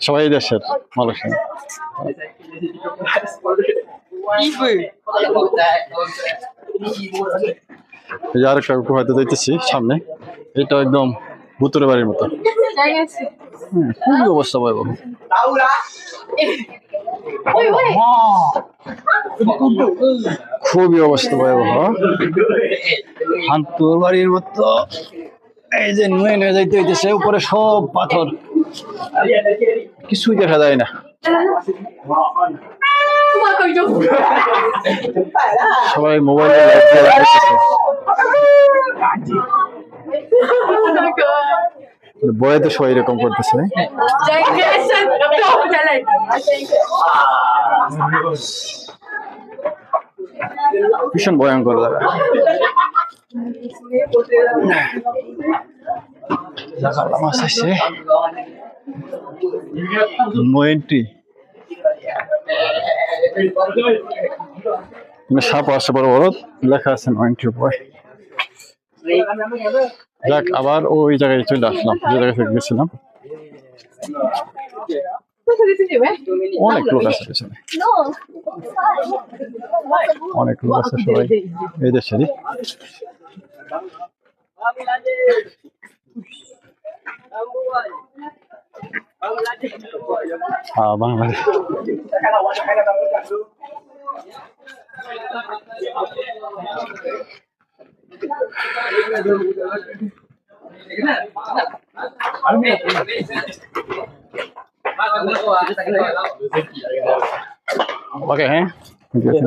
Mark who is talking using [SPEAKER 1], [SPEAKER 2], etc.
[SPEAKER 1] সবাই দেশের এই যে আরেকটা গুহাতে যাইতেছি সামনে। এটা একদম ভুতুরে বাড়ির মতো। হুম, খুবই অবস্থা ভয়াবহ। খুবই অবস্থা ভয়াবহ। হান্তুর বাড়ির মতো। এই যে নুয়ে নুয়ে যাইতে হইতেছে উপরে সব পাথর। কিছুই দেখা যায় না। সবাই মোবাইলে লাইট দিয়ে রাখতেছে বয়ে তো সবাই এরকম করতেছে ভীষণ ভয়ঙ্কর জায়গাটা মাছ আছে নো এন্ট্রি। সাপ আছে বড় বড়, লেখা আছে নো এন্ট্রি বয় যাক আবার ওই জায়গায় চলে আসলাম যে জায়গা থেকে গেছিলাম অনেক লোক আছে পেছনে অনেক লোক আছে সবাই এই দেশেরই হ্যাঁ Bangladesh pakai okay, ya okay.